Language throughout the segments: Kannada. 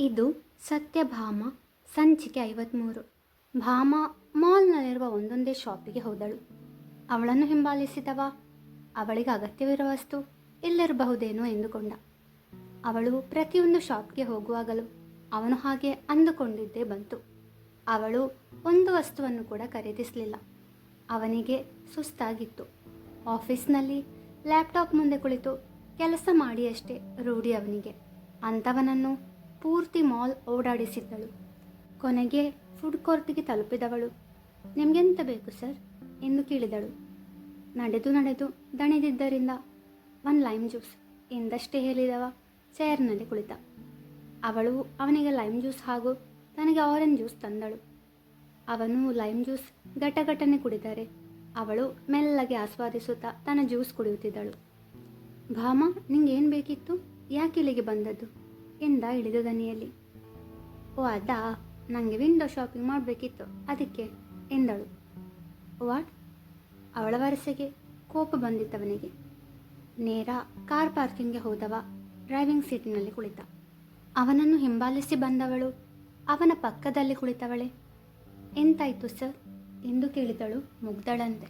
ಇದು ಸತ್ಯಭಾಮ, ಸಂಚಿಕೆ ಐವತ್ಮೂರು. ಭಾಮ ಮಾಲ್ನಲ್ಲಿರುವ ಒಂದೊಂದೇ ಶಾಪಿಗೆ ಹೋದಳು. ಅವಳನ್ನು ಹಿಂಬಾಲಿಸಿದವ? ಅವಳಿಗೆ ಅಗತ್ಯವಿರುವ ವಸ್ತು ಇಲ್ಲಿರಬಹುದೇನೋ ಎಂದುಕೊಂಡ. ಅವಳು ಪ್ರತಿಯೊಂದು ಶಾಪ್ಗೆ ಹೋಗುವಾಗಲೂ ಅವನು ಹಾಗೆ ಅಂದುಕೊಂಡಿದ್ದೇ ಬಂತು. ಅವಳು ಒಂದು ವಸ್ತುವನ್ನು ಕೂಡ ಖರೀದಿಸಲಿಲ್ಲ. ಅವನಿಗೆ ಸುಸ್ತಾಗಿತ್ತು. ಆಫೀಸ್ನಲ್ಲಿ ಲ್ಯಾಪ್ಟಾಪ್ ಮುಂದೆ ಕುಳಿತು ಕೆಲಸ ಮಾಡಿ ಅಷ್ಟೇ ರೂಢಿ ಅವನಿಗೆ. ಅಂಥವನನ್ನು ಪೂರ್ತಿ ಮಾಲ್ ಓಡಾಡಿಸಿದ್ದಳು. ಕೊನೆಗೆ ಫುಡ್ ಕೋರ್ಟಿಗೆ ತಲುಪಿದವಳು. ನಿಮಗೆಂತ ಬೇಕು ಸರ್? ಎಂದು ಕೇಳಿದಳು. ನಡೆದು ನಡೆದು ದಣಿದಿದ್ದರಿಂದ. ಒಂದು ಲೈಮ್ ಜ್ಯೂಸ್. ಎಂದಷ್ಟೇ ಹೇಳಿದವ? ಚೇರ್ನಲ್ಲಿ ಕುಳಿತ. ಅವಳು ಅವನಿಗೆ ಲೈಮ್ ಜ್ಯೂಸ್ ಹಾಗೂ ತನಗೆ ಆರೆಂಜ್ ಜ್ಯೂಸ್ ತಂದಳು. ಅವನು ಲೈಮ್ ಜ್ಯೂಸ್ ಘಟಘಟನೆ ಕುಡಿದರೆ ಅವಳು ಮೆಲ್ಲಗೆ ಆಸ್ವಾದಿಸುತ್ತಾ ತನ್ನ ಜ್ಯೂಸ್ ಕುಡಿಯುತ್ತಿದ್ದಳು. ಭಾಮ, ನಿಂಗೇನು ಬೇಕಿತ್ತು? ಯಾಕೆ ಇಲ್ಲಿಗೆ ಬಂದದ್ದು? ಎಂದ ಇಳಿದ ದನಿಯಲ್ಲಿ. ಓ ಅದಾ ನನಗೆ ವಿಂಡೋ ಶಾಪಿಂಗ್ ಮಾಡಬೇಕಿತ್ತು, ಅದಕ್ಕೆ ಎಂದಳು. ವಾಟ್? ಅವಳ ವರಸೆಗೆ ಕೋಪ ಬಂದಿದ್ದವನಿಗೆ ನೇರ ಕಾರ್ ಪಾರ್ಕಿಂಗ್ಗೆ ಹೋದವ, ಡ್ರೈವಿಂಗ್ ಸೀಟಿನಲ್ಲಿ ಕುಳಿತ. ಅವನನ್ನು ಹಿಂಬಾಲಿಸಿ ಬಂದವಳು, ಅವನ ಪಕ್ಕದಲ್ಲಿ ಕುಳಿತವಳೆ. ಎಂತಾಯ್ತು ಸರ್? ಎಂದು ಕೇಳಿದಳು ಮುಗ್ದಳಂತೆ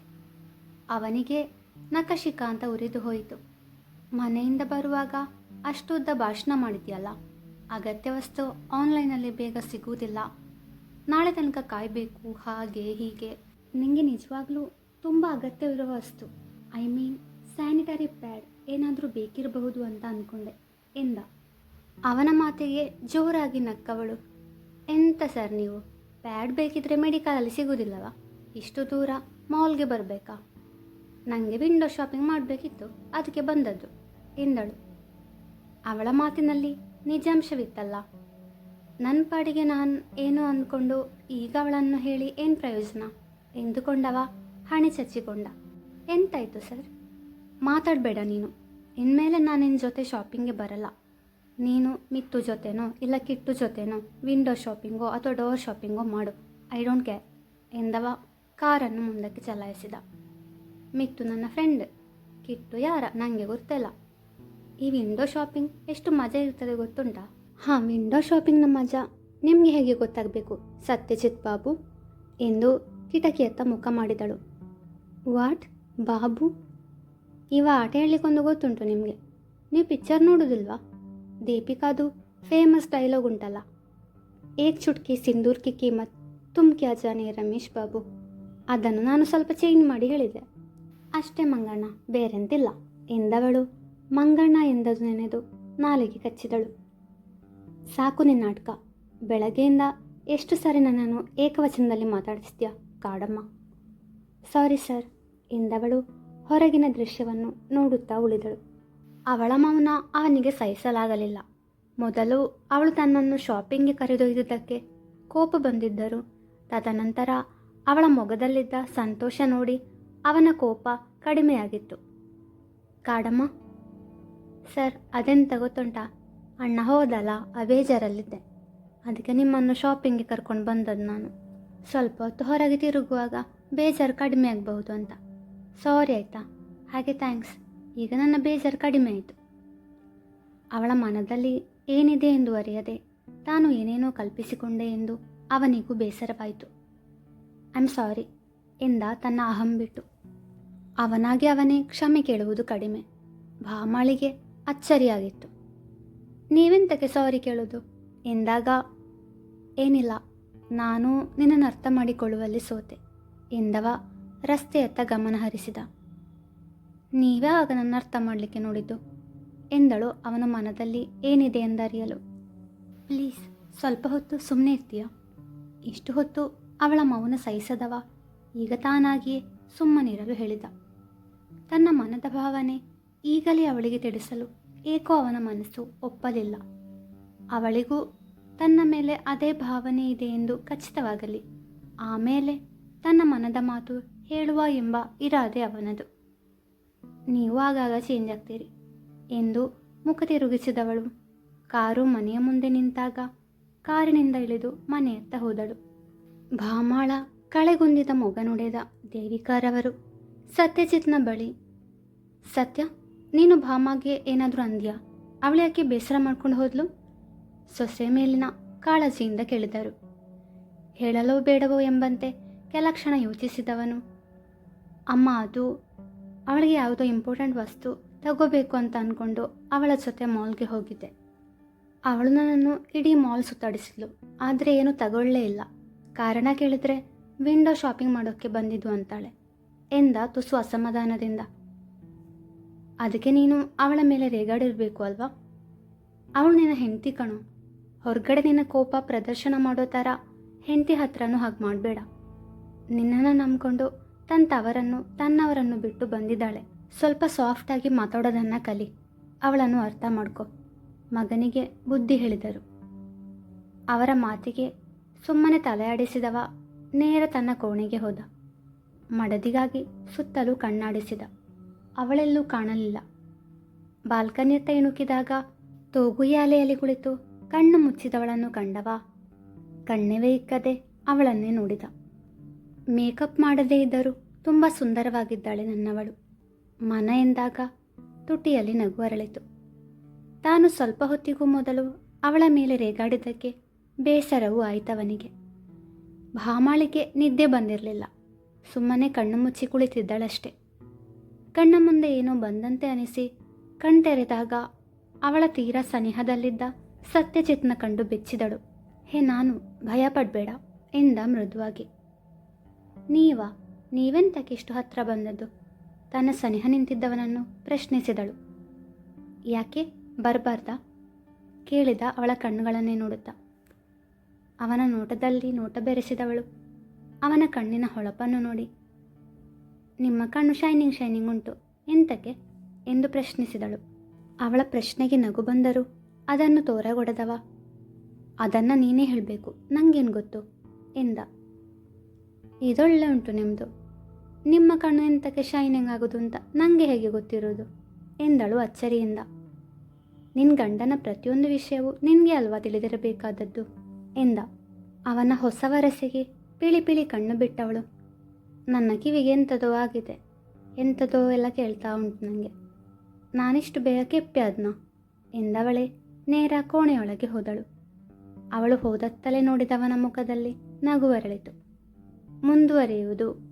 ಅವನಿಗೆ ನಕಶಿಕ ಅಂತ ಉರಿದು ಹೋಯಿತು. ಮನೆಯಿಂದ ಬರುವಾಗ ಅಷ್ಟುದ್ದ ಭಾಷಣ ಮಾಡಿದ್ಯಲ್ಲ? ಅಗತ್ಯ ವಸ್ತು ಆನ್ಲೈನಲ್ಲಿ ಬೇಗ ಸಿಗುವುದಿಲ್ಲ. ನಾಳೆ ತನಕ ಕಾಯಬೇಕು, ಹಾಗೆ, ಹೀಗೆ. ನಿಮಗೆ ನಿಜವಾಗ್ಲೂ ತುಂಬ ಅಗತ್ಯವಿರುವ ವಸ್ತು. ಐ ಮೀನ್, ಸ್ಯಾನಿಟರಿ ಪ್ಯಾಡ್ ಏನಾದರೂ ಬೇಕಿರಬಹುದು ಅಂತ ಅಂದ್ಕೊಂಡೆ ಎಂದ. ಅವನ ಮಾತಿಗೆ ಜೋರಾಗಿ ನಕ್ಕವಳು. ಎಂತ ಸರ್ ನೀವು? ಪ್ಯಾಡ್ ಬೇಕಿದ್ರೆ ಮೆಡಿಕಲಲ್ಲಿ ಸಿಗುವುದಿಲ್ಲವ? ಇಷ್ಟು ದೂರ ಮಾಲ್ಗೆ ಬರಬೇಕಾ? ನನಗೆ ವಿಂಡೋ ಶಾಪಿಂಗ್ ಮಾಡಬೇಕಿತ್ತು, ಅದಕ್ಕೆ ಬಂದದ್ದು, ಎಂದಳು. ಅವಳ ಮಾತಿನಲ್ಲಿ ನಿಜಾಂಶವಿತ್ತಲ್ಲ. ನನ್ನ ಪಾಡಿಗೆ ನಾನು ಏನು ಅಂದ್ಕೊಂಡು ಈಗ ಅವಳನ್ನು ಹೇಳಿ ಏನು ಪ್ರಯೋಜನ? ಎಂದುಕೊಂಡವ ಹಣೆ ಚಚ್ಚಿಕೊಂಡ. ಎಂತಾಯ್ತು ಸರ್? ಮಾತಾಡಬೇಡ ನೀನು. ಇನ್ಮೇಲೆ ನಾನು ನಿನ್ನ ಜೊತೆ ಶಾಪಿಂಗ್ಗೆ ಬರಲ್ಲ. ನೀನು ಮಿತ್ತು ಜೊತೆನೋ ಇಲ್ಲ ಕಿಟ್ಟು ಜೊತೆನೋ ವಿಂಡೋ ಶಾಪಿಂಗೋ ಅಥವಾ ಡೋರ್ ಶಾಪಿಂಗೋ ಮಾಡು. ಐ ಡೋಂಟ್ ಕೇರ್ ಎಂದವ ಕಾರನ್ನು ಮುಂದಕ್ಕೆ ಚಲಾಯಿಸಿದ. ಮಿತ್ತು ನನ್ನ ಫ್ರೆಂಡ್ ಕಿಟ್ಟು ಯಾರ? ನನಗೆ ಗೊತ್ತಿಲ್ಲ ಈ ವಿಂಡೋ ಶಾಪಿಂಗ್ ಎಷ್ಟು ಮಜಾ ಇರ್ತದೆ ಗೊತ್ತುಂಟಾ? ಹಾಂ ವಿಂಡೋ ಶಾಪಿಂಗ್ನ ಮಜಾ. ನಿಮಗೆ ಹೇಗೆ ಗೊತ್ತಾಗಬೇಕು? ಸತ್ಯಜಿತ್ ಬಾಬು ಎಂದು ಕಿಟಕಿಯತ್ತ ಮುಖ ಮಾಡಿದಳು. ವಾಟ್ ಬಾಬು? ಇವ ಆಟ ಹೇಳಲಿಕ್ಕೊಂದು ಗೊತ್ತುಂಟು ನಿಮಗೆ? ನೀವು ಪಿಕ್ಚರ್ ನೋಡೋದಿಲ್ವಾ? ದೀಪಿಕಾದು ಫೇಮಸ್ ಡೈಲಾಗ್ ಉಂಟಲ್ಲ. ಏಕ್ ಚುಟ್ಕಿ, ಸಿಂಧೂರ್ ಕಿ ಕೀಮತ್ ತುಮ್ ಕ್ಯಾ ಜಾನೆ ರಮೇಶ್ ಬಾಬು. ಅದನ್ನು ನಾನು ಸ್ವಲ್ಪ ಚೇಂಜ್ ಮಾಡಿ ಹೇಳಿದೆ. ಅಷ್ಟೇ ಮಂಗಣ್ಣ, ಬೇರೆಂತಿಲ್ಲ. ಎಂದವಳು? ಮಂಗಣ್ಣ ಎಂದದು ನೆನೆದು ನಾಲಿಗೆ ಕಚ್ಚಿದಳು. ಸಾಕು ನಿನ್ನ ನಾಟಕ. ಬೆಳಗ್ಗೆಯಿಂದ ಎಷ್ಟು ಸಾರಿ ನನ್ನನ್ನು ಏಕವಚನದಲ್ಲಿ ಮಾತಾಡಿಸ್ತೀಯ ಕಾಡಮ್ಮ? ಸಾರಿ ಸರ್, ಎಂದವಳು ಹೊರಗಿನ ದೃಶ್ಯವನ್ನು ನೋಡುತ್ತಾ ಉಳಿದಳು. ಅವಳ ಮೌನ ಅವನಿಗೆ ಸಹಿಸಲಾಗಲಿಲ್ಲ. ಮೊದಲು ಅವಳು ತನ್ನನ್ನು ಶಾಪಿಂಗ್ಗೆ ಕರೆದೊಯ್ದಿದ್ದಕ್ಕೆ ಕೋಪ ಬಂದಿದ್ದರು ತದನಂತರ ಅವಳ ಮೊಗದಲ್ಲಿದ್ದ ಸಂತೋಷ ನೋಡಿ ಅವನ ಕೋಪ ಕಡಿಮೆಯಾಗಿತ್ತು. ಕಾಡಮ್ಮ ಸರ್ ಅದೆಂತ ಗೊತ್ತುಂಟಾ ಅಣ್ಣ ಹೋದಲ್ಲ ಆ ಬೇಜಾರಲ್ಲಿದ್ದೆ ಅದಕ್ಕೆ ನಿಮ್ಮನ್ನು ಶಾಪಿಂಗ್ಗೆ ಕರ್ಕೊಂಡು ಬಂದದ್ದು ನಾನು. ಸ್ವಲ್ಪ ಹೊತ್ತು ಹೊರಗೆ ತಿರುಗುವಾಗ ಬೇಜಾರು ಕಡಿಮೆ ಆಗಬಹುದು ಅಂತ. ಸಾರಿ ಆಯಿತಾ? ಹಾಗೆ ಥ್ಯಾಂಕ್ಸ್ ಈಗ ನನ್ನ ಬೇಜಾರು ಕಡಿಮೆ ಆಯಿತು. ಅವಳ ಮನದಲ್ಲಿ ಏನಿದೆ ಎಂದು ಅರಿಯದೆ ತಾನು ಏನೇನೋ ಕಲ್ಪಿಸಿಕೊಂಡೆ ಎಂದು ಅವನಿಗೂ ಬೇಸರವಾಯಿತು. ಐ ಆಮ್ ಸಾರಿ ಎಂದ ತನ್ನ ಅಹಂ ಬಿಟ್ಟು. ಅವನಾಗಿ ಅವನೇ ಕ್ಷಮೆ ಕೇಳುವುದು ಕಡಿಮೆ. ಭಾಮಾಳಿಗೆ ಅಚ್ಚರಿಯಾಗಿತ್ತು ನೀವೆಂತಕ್ಕೆ ಸಾರಿ ಕೇಳೋದು? ಎಂದಾಗ, ಏನಿಲ್ಲ, ನಾನು ನಿನ್ನನ್ನು ಅರ್ಥ ಮಾಡಿಕೊಳ್ಳುವಲ್ಲಿ ಸೋತೆ, ಎಂದವ ರಸ್ತೆಯತ್ತ ಗಮನ ಹರಿಸಿದ. ನೀವೇ ಆಗ ನನ್ನ ಅರ್ಥ ಮಾಡಲಿಕ್ಕೆ ನೋಡಿದ್ದು? ಎಂದಳು ಅವನ ಮನದಲ್ಲಿ ಏನಿದೆ ಎಂದರಿಯಲು. ಪ್ಲೀಸ್, ಸ್ವಲ್ಪ ಹೊತ್ತು ಸುಮ್ಮನೆ ಇರ್ತೀಯ? ಇಷ್ಟು ಹೊತ್ತು ಅವಳ ಮೌನ ಸಹಿಸದವ? ಈಗ ತಾನಾಗಿಯೇ ಸುಮ್ಮನಿರಲು ಹೇಳಿದ. ತನ್ನ ಮನದ ಭಾವನೆ ಈಗಲೇ ಅವಳಿಗೆ ತಿಳಿಸಲು ಏಕೋ ಅವನ ಮನಸ್ಸು ಒಪ್ಪಲಿಲ್ಲ. ಅವಳಿಗೂ ತನ್ನ ಮೇಲೆ ಅದೇ ಭಾವನೆ ಇದೆ ಎಂದು ಖಚಿತವಾಗಲಿ. ಆಮೇಲೆ ತನ್ನ ಮನದ ಮಾತು ಹೇಳುವ ಎಂಬ ಇರಾದೆ ಅವನದು. ನೀವು ಆಗಾಗ ಚೇಂಜ್ ಆಗ್ತೀರಿ ಎಂದು ಮುಖ ತಿರುಗಿಸಿದವಳು. ಕಾರು ಮನೆಯ ಮುಂದೆ ನಿಂತಾಗ ಕಾರಿನಿಂದ ಇಳಿದು ಮನೆಯತ್ತ ಹೋದಳು. ಭಾಮಾಳ ಕಳೆಗುಂದಿದ ಮೊಗನುಡೆದ ದೇವಿಕಾರವರು ಸತ್ಯಜಿತ್ನ ಬಳಿ, ಸತ್ಯ ನೀನು ಭಾಮಾಗೆ ಏನಾದರೂ ಅಂದ್ಯಾ? ಅವಳು ಯಾಕೆ ಬೇಸರ ಮಾಡ್ಕೊಂಡು ಹೋದ್ಲು? ಸೊಸೆ ಮೇಲಿನ ಕಾಳಜಿಯಿಂದ ಕೇಳಿದರು ಹೇಳಲೋ ಬೇಡವೋ ಎಂಬಂತೆ ಕೆಲ ಕ್ಷಣ ಯೋಚಿಸಿದವನು. ಅಮ್ಮ, ಅದು ಅವಳಿಗೆ ಯಾವುದೋ ಇಂಪಾರ್ಟೆಂಟ್ ವಸ್ತು ತಗೋಬೇಕು ಅಂತ ಅಂದ್ಕೊಂಡು ಅವಳ ಜೊತೆ ಮಾಲ್ಗೆ ಹೋಗಿದ್ದೆ. ಅವಳು ನನ್ನನ್ನು ಇಡೀ ಮಾಲ್ ಸುತ್ತಾಡಿಸಿದ್ಲು. ಆದರೆ ಏನು ತಗೊಳ್ಳೇ ಇಲ್ಲ. ಕಾರಣ ಕೇಳಿದ್ರೆ ವಿಂಡೋ ಶಾಪಿಂಗ್ ಮಾಡೋಕ್ಕೆ ಬಂದಿದ್ದು ಅಂತಾಳೆ. ಎಂದ ತುಸು ಅಸಮಾಧಾನದಿಂದ. ಅದಕ್ಕೆ ನೀನು ಅವಳ ಮೇಲೆ ರೇಗಾಡಿರಬೇಕು ಅಲ್ವಾ? ಅವಳು ನಿನ್ನ ಹೆಂಡತಿ ಕಣು. ಹೊರಗಡೆ ನಿನ್ನ ಕೋಪ ಪ್ರದರ್ಶನ ಮಾಡೋ ಥರ ಹೆಂಡತಿ ಹತ್ರನೂ ಹಾಗೆ ಮಾಡಬೇಡ. ನಿನ್ನನ್ನು ನಂಬಿಕೊಂಡು ತನ್ನ ತವರನ್ನು, ತನ್ನವರನ್ನು ಬಿಟ್ಟು ಬಂದಿದ್ದಾಳೆ. ಸ್ವಲ್ಪ ಸಾಫ್ಟಾಗಿ ಮಾತಾಡೋದನ್ನು ಕಲಿ. ಅವಳನ್ನು ಅರ್ಥ ಮಾಡ್ಕೊ. ಮಗನಿಗೆ ಬುದ್ಧಿ ಹೇಳಿದರು. ಅವರ ಮಾತಿಗೆ ಸುಮ್ಮನೆ ತಲೆಯಾಡಿಸಿದವ ನೇರ ತನ್ನ ಕೋಣೆಗೆ ಹೋದ. ಮಡದಿಗಾಗಿ ಸುತ್ತಲೂ ಕಣ್ಣಾಡಿಸಿದ. ಅವಳೆಲ್ಲೂ ಕಾಣಲಿಲ್ಲ. ಬಾಲ್ಕನಿಯತ್ತ ಇಣುಕಿದಾಗ ತೋಗುಯಾಲೆಯಲ್ಲಿ ಕುಳಿತು ಕಣ್ಣು ಮುಚ್ಚಿದವಳನ್ನು ಕಂಡವ. ಕಣ್ಣೆವೇ ಇಕ್ಕದೆ ಅವಳನ್ನೇ ನೋಡಿದ. ಮೇಕಪ್ ಮಾಡದೇ ಇದ್ದರೂ ತುಂಬ ಸುಂದರವಾಗಿದ್ದಾಳೆ ನನ್ನವಳು. ಮನ ಎಂದಾಗ ತುಟಿಯಲ್ಲಿ ನಗು ಅರಳಿತು. ತಾನು ಸ್ವಲ್ಪ ಹೊತ್ತಿಗೂ ಮೊದಲು ಅವಳ ಮೇಲೆ ರೇಗಾಡಿದ್ದಕ್ಕೆ ಬೇಸರವೂ ಆಯಿತವನಿಗೆ. ಭಾಮಾಳಿಗೆ ನಿದ್ದೆ ಬಂದಿರಲಿಲ್ಲ. ಸುಮ್ಮನೆ ಕಣ್ಣು ಮುಚ್ಚಿ ಕುಳಿತಿದ್ದಳಷ್ಟೆ. ಕಣ್ಣ ಮುಂದೆ ಏನೋ ಬಂದಂತೆ ಅನಿಸಿ ಕಣ್ತೆರೆದಾಗ ಅವಳ ತೀರಾ ಸನಿಹದಲ್ಲಿದ್ದ ಸತ್ಯಚಿತ್ನ ಕಂಡು ಬೆಚ್ಚಿದಳು. ಹೇ ನಾನು, ಭಯ ಪಡಬೇಡ, ಎಂದ ಮೃದುವಾಗಿ. ನೀವಾ? ನೀವೆಂತಕ್ಕಿಷ್ಟು ಹತ್ರ ಬಂದದ್ದು? ತನ್ನ ಸನಿಹ ನಿಂತಿದ್ದವನನ್ನು ಪ್ರಶ್ನಿಸಿದಳು. ಯಾಕೆ? ಬರಬಾರ್ದ? ಕೇಳಿದ ಅವಳ ಕಣ್ಣುಗಳನ್ನೇ ನೋಡುತ್ತಾ. ಅವನ ನೋಟದಲ್ಲಿ ನೋಟ ಬೆರೆಸಿದವಳು. ಅವನ ಕಣ್ಣಿನ ಹೊಳಪನ್ನು ನೋಡಿ ನಿಮ್ಮ ಕಣ್ಣು ಶೈನಿಂಗ್ ಶೈನಿಂಗ್ ಉಂಟು. ಎಂತಕ್ಕೆ? ಎಂದು ಪ್ರಶ್ನಿಸಿದಳು. ಅವಳ ಪ್ರಶ್ನೆಗೆ ನಗು ಬಂದರು ಅದನ್ನು ತೋರಗೊಡದವ? ಅದನ್ನು ನೀನೇ ಹೇಳಬೇಕು. ನನಗೇನು ಗೊತ್ತು? ಎಂದ. ಇದೊಳ್ಳೆ ಉಂಟು ನಿಮ್ಮದು ನಿಮ್ಮ ಕಣ್ಣು ಎಂತಕ್ಕೆ ಶೈನಿಂಗ್ ಆಗೋದು ಅಂತ ನನಗೆ ಹೇಗೆ ಗೊತ್ತಿರೋದು ಎಂದಳು ಅಚ್ಚರಿಯಿಂದ. ನಿನ್ನ ಗಂಡನ ಪ್ರತಿಯೊಂದು ವಿಷಯವೂ ನಿನಗೆ ಅಲ್ವಾ ತಿಳಿದಿರಬೇಕಾದದ್ದು? ಎಂದ. ಅವನ ಹೊಸ ವರಸೆಗೆ ಪಿಳಿ ಪಿಳಿ ಕಣ್ಣು ಬಿಟ್ಟವಳು. ನನ್ನ ಕಿವಿಗೆ ಎಂಥದೋ ಆಗಿದೆ. ಎಂಥದೋ ಎಲ್ಲ ಕೇಳ್ತಾ ಉಂಟು ನನಗೆ ನಾನಿಷ್ಟು ಬೇಗ ಕೆಪ್ಪೆ ಅದ್ನ ಎಂದವಳೆ ನೇರ ಕೋಣೆಯೊಳಗೆ ಹೋದಳು. ಅವಳು ಹೋದತ್ತಲೇ ನೋಡಿದವನ ಮುಖದಲ್ಲಿ ನಗು ಅರಳಿತು ಮುಂದುವರಿಯುವುದು